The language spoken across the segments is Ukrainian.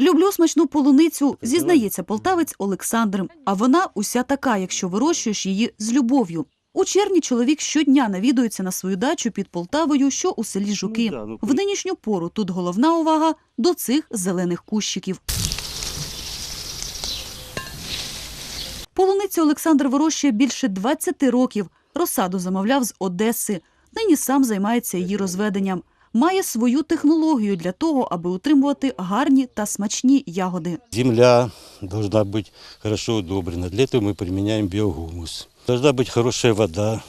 Люблю смачну полуницю, зізнається полтавець Олександр. А вона уся така, якщо вирощуєш її з любов'ю. У червні чоловік щодня навідується на свою дачу під Полтавою, що у селі Жуки. Ну да, ну, В нинішню пору тут головна увага до цих зелених кущиків. Полуницю Олександр вирощує більше 20 років. Розсаду замовляв з Одеси. Нині сам займається її розведенням Має свою технологію для того, аби утримувати гарні та смачні ягоди. Земля должна быть хорошо удобрена. Для этого мы применяем биогумус. Должна быть хорошая вода,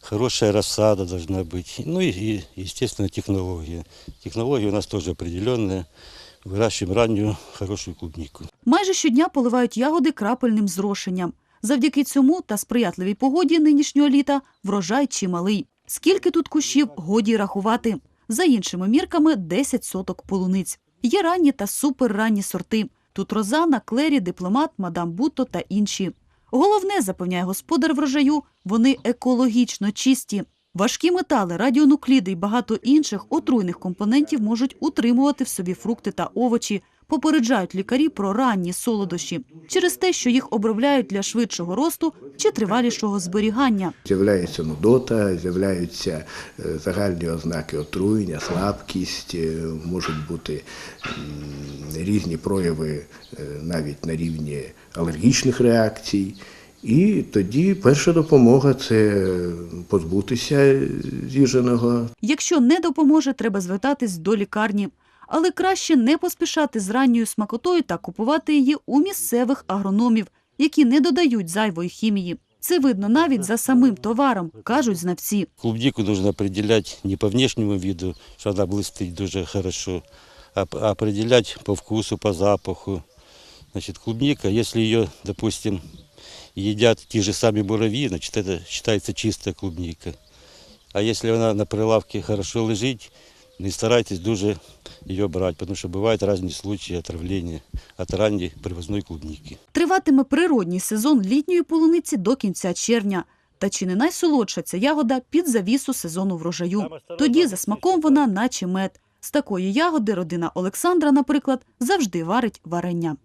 хорошая рассада должна быть. Ну и, и, естественно, технология. Технология у нас тоже определенная. Выращиваем раннюю хорошую клубнику. Майже щодня поливають ягоди крапельним зрошенням. Завдяки цьому та сприятливій погоді нинішнього літа врожай чималий. Скільки тут кущів, годі рахувати. За іншими мірками 10 соток полуниць. Є ранні та суперранні сорти. Тут Розана, Клері, Дипломат, Мадам Буто та інші. Головне, запевняє господар врожаю, вони екологічно чисті. Важкі метали, радіонукліди і багато інших отруйних компонентів можуть утримувати в собі фрукти та овочі, попереджають лікарі про ранні солодощі через те, що їх обробляють для швидшого росту чи тривалішого зберігання. З'являється нудота, з'являються е, загальні ознаки отруєння, слабкість, е, можуть бути різні прояви е, навіть на рівні алергічних реакцій. І тоді перша допомога це позбутися з'їженого, Якщо не допоможе, треба звертатись до лікарні. Але краще не поспішати з ранньою смакотою та купувати її у місцевих агрономів, які не додають зайвої хімії. Це видно навіть за самим товаром, кажуть знавці. Клубнику нужно определять не по внешнему виду, что она блестит дуже хорошо, а п- а определять по вкусу, по запаху. Значит, клубника, если ее, допустим, едят те же самые муравьи, значит, это считается чистая клубника. А если она на прилавке хорошо лежит, не старайтесь дуже її брати, тому що бувають різні случаї отравлення от ранньої привозної клубніки. Триватиме природній сезон літньої полуниці до кінця червня. Та чи не найсолодша ця ягода під завісу сезону врожаю? Тоді за смаком вона наче мед. З такої ягоди родина Олександра, наприклад, завжди варить варення.